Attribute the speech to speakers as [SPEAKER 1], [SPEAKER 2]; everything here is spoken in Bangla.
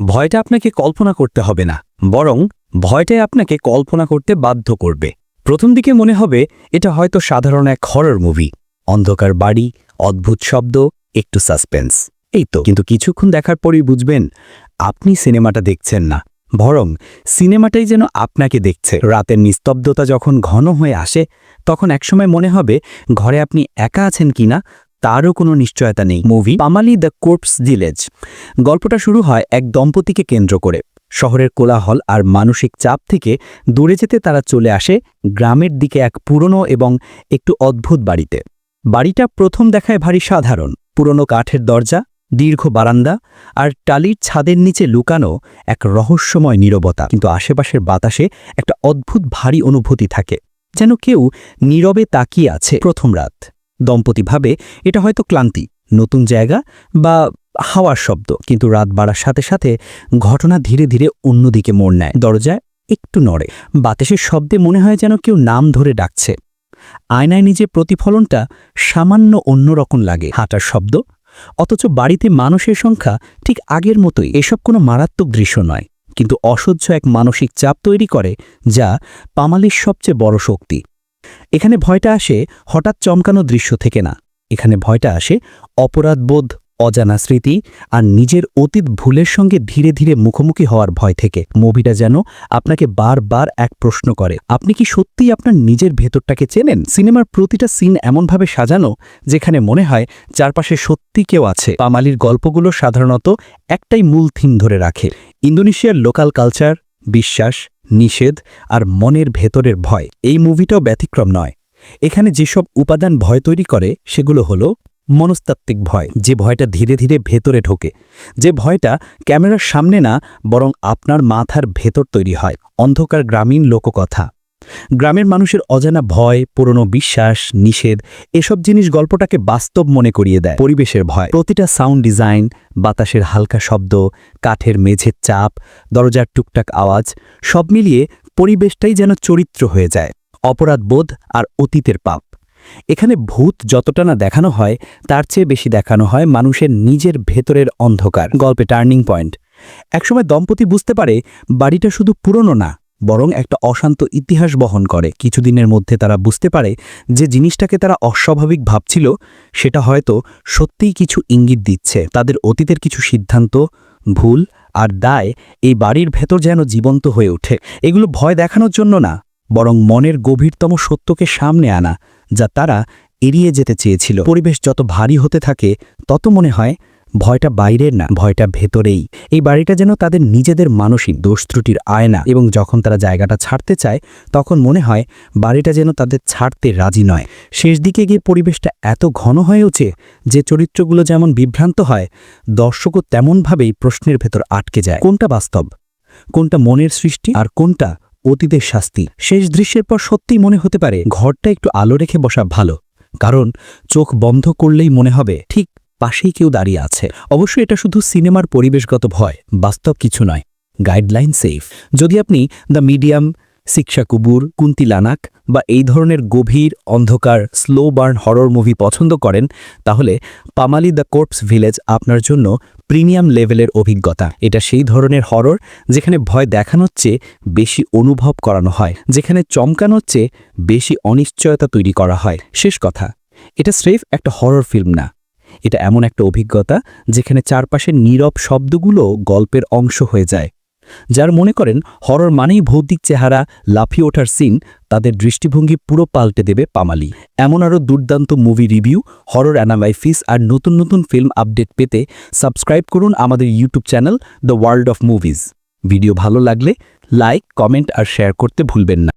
[SPEAKER 1] ভয়টা আপনাকে কল্পনা করতে হবে না, বরং ভয়টাই আপনাকে কল্পনা করতে বাধ্য করবে। প্রথম দিকে মনে হবে এটা হয়তো সাধারণ এক হরর মুভি অন্ধকার বাড়ি, অদ্ভুত শব্দ, একটু সাসপেন্স এই তো, কিন্তু কিছুক্ষণ দেখার পরই বুঝবেন, আপনি সিনেমাটা দেখছেন না। বরং সিনেমাটাই যেন আপনাকে দেখছে। রাতের নিস্তব্ধতা যখন ঘন হয়ে আসে, তখন একসময় মনে হবে ঘরে আপনি একা আছেন কিনা তারও কোনো নিশ্চয়তা নেই। Movie Pamali the corpse village. গল্পটা শুরু হয় এক দম্পতিকে কেন্দ্র করে। শহরের কোলাহল আর মানসিক চাপ থেকে দূরে যেতে তারা চলে আসে গ্রামের দিকে এক পুরনো এবং একটু অদ্ভুত বাড়িতে। বাড়িটা প্রথম দেখায় ভারী সাধারণ। পুরনো কাঠের দরজা, দীর্ঘ বারান্দা আর টালির ছাদের নিচে লুকানো এক রহস্যময় নীরবতা। কিন্তু আশেপাশের বাতাসে একটা অদ্ভুত ভারী অনুভূতি থাকে, যেন কেউ নীরবে তাকিয়ে আছে প্রথম রাত। দম্পতি ভাবে এটা হয়তো ক্লান্তি, নতুন জায়গা বা হাওয়ার শব্দ, কিন্তু রাত বাড়ার সাথে সাথে ঘটনা ধীরে ধীরে অন্যদিকে মোড় নেয়। দরজায় একটু নড়ে, বাতাসের শব্দে মনে হয় যেন কেউ নাম ধরে ডাকছে। আয়নায় নিজের প্রতিফলনটা সামান্য অন্যরকম লাগে। হাঁটার শব্দ, অথচ বাড়িতে মানুষের সংখ্যা ঠিক আগের মতোই। এসব কোনো মারাত্মক দৃশ্য নয়, কিন্তু অসহ্য এক মানসিক চাপ তৈরি করে যা পামালির সবচেয়ে বড় শক্তি। এখানে ভয়টা আসে হঠাৎ চমকানো দৃশ্য থেকে না। এখানে ভয়টা আসে অপরাধবোধ, অজানা স্মৃতি আর নিজের অতীত ভুলের সঙ্গে ধীরে ধীরে মুখোমুখি হওয়ার ভয় থেকে। মুভিটা যেন আপনাকে বারবার এক প্রশ্ন করে, আপনি কি সত্যিই আপনার নিজের ভেতরটাকে চেনেন? সিনেমার প্রতিটা সিন এমনভাবে সাজানো যেখানে মনে হয় চারপাশে সত্যি কেউ আছে। পামালির গল্পগুলো সাধারণত একটাই মূল থিম ধরে রাখে। ইন্দোনেশিয়ার লোকাল কালচার, বিশ্বাস নিষেধ আর মনের ভেতরের ভয়। এই মুভিটাও ব্যতিক্রম নয়। এখানে যেসব উপাদান ভয় তৈরি করে, সেগুলো হল মনস্তাত্ত্বিক ভয়, যে ভয়টা ধীরে ধীরে ভেতরে ঢোকে। যে ভয়টা ক্যামেরার সামনে না, বরং আপনার মাথার ভেতর তৈরি হয়। অন্ধকার গ্রামীণ লোককথা। গ্রামের মানুষের অজানা ভয়, পুরনো বিশ্বাস, নিষেধ, এসব জিনিস গল্পটাকে বাস্তব মনে করিয়ে দেয়। পরিবেশের ভয়। প্রতিটা সাউন্ড ডিজাইন, বাতাসের হালকা শব্দ, কাঠের মেঝের চাপ, দরজার টুকটাক আওয়াজ, সব মিলিয়ে পরিবেশটাই যেন চরিত্র হয়ে যায়। অপরাধবোধ আর অতীতের পাপ। এখানে ভূত যতটা না দেখানো হয়, তার চেয়ে বেশি দেখানো হয় মানুষের নিজের ভেতরের অন্ধকার। গল্পে টার্নিং পয়েন্ট। একসময় দম্পতি বুঝতে পারে, বাড়িটা শুধু পুরনো না বরং একটা অশান্ত ইতিহাস বহন করে। কিছুদিনের মধ্যে তারা বুঝতে পারে যে জিনিসটাকে তারা অস্বাভাবিক ভাবছিল, সেটা হয়তো সত্যিই কিছু ইঙ্গিত দিচ্ছে। তাদের অতীতের কিছু সিদ্ধান্ত, ভুল আর দায় এই বাড়ির ভেতর যেন জীবন্ত হয়ে ওঠে। এগুলো ভয় দেখানোর জন্য না, বরং মনের গভীরতম সত্যকে সামনে আনা, যা তারা এড়িয়ে যেতে চেয়েছিল। পরিবেশ যত ভারী হতে থাকে, তত মনে হয় ভয়টা বাইরের না, ভয়টা ভেতরেই। এই বাড়িটা যেন তাদের নিজেদের মানসিক দোষ ত্রুটির আয়না এবং যখন তারা জায়গাটা ছাড়তে চায়, তখন মনে হয় বাড়িটা যেন তাদের ছাড়তে রাজি নয়। শেষ দিকে গিয়ে পরিবেশটা এত ঘন হয়ে ওঠে যে চরিত্রগুলো যেমন বিভ্রান্ত হয়, দর্শকও তেমনভাবেই প্রশ্নের ভেতর আটকে যায়। কোনটা বাস্তব? কোনটা মনের সৃষ্টি? আর কোনটা অতীতের শাস্তি? শেষ দৃশ্যের পর সত্যিই মনে হতে পারে, ঘরটা একটু আলো রেখে বসা ভালো। কারণ চোখ বন্ধ করলেই মনে হবে, ঠিক পাশেই কেউ দাঁড়িয়ে আছে। অবশ্যই এটা শুধু সিনেমার পরিবেশগত ভয়, বাস্তব কিছু নয়। Guideline safe. যদি আপনি দ্য মিডিয়াম, শিক্ষা কুবুর, কুন্তি লানাক বা এই ধরনের গভীর, অন্ধকার স্লো বার্ন হরর মুভি পছন্দ করেন, তাহলে পামালি দ্য কোর্পস ভিলেজ আপনার জন্য প্রিমিয়াম লেভেলের অভিজ্ঞতা। এটা সেই ধরনের হরর যেখানে ভয় দেখানোর চেয়ে বেশি অনুভব করানো হয়, যেখানে চমকানোর চেয়ে বেশি অনিশ্চয়তা তৈরি করা হয়। শেষ কথা, এটা স্রেফ একটা হরর ফিল্ম না। এটা এমন একটা অভিজ্ঞতা যেখানে চারপাশের নীরব শব্দগুলো গল্পের অংশ হয়ে যায়। যার মনে করেন হরর মানেই ভৌতিক চেহারা, লাফিয়ে ওঠার সিন, তাদের দৃষ্টিভঙ্গি পুরো পাল্টে দেবে পামালি। এমন আরও দুর্দান্ত মুভি রিভিউ, হরর অ্যানালাইফিস আর নতুন নতুন ফিল্ম আপডেট পেতে সাবস্ক্রাইব করুন আমাদের YouTube channel the world of movies. Video ভালো লাগলে লাইক, কমেন্ট আর শেয়ার করতে ভুলবেন না।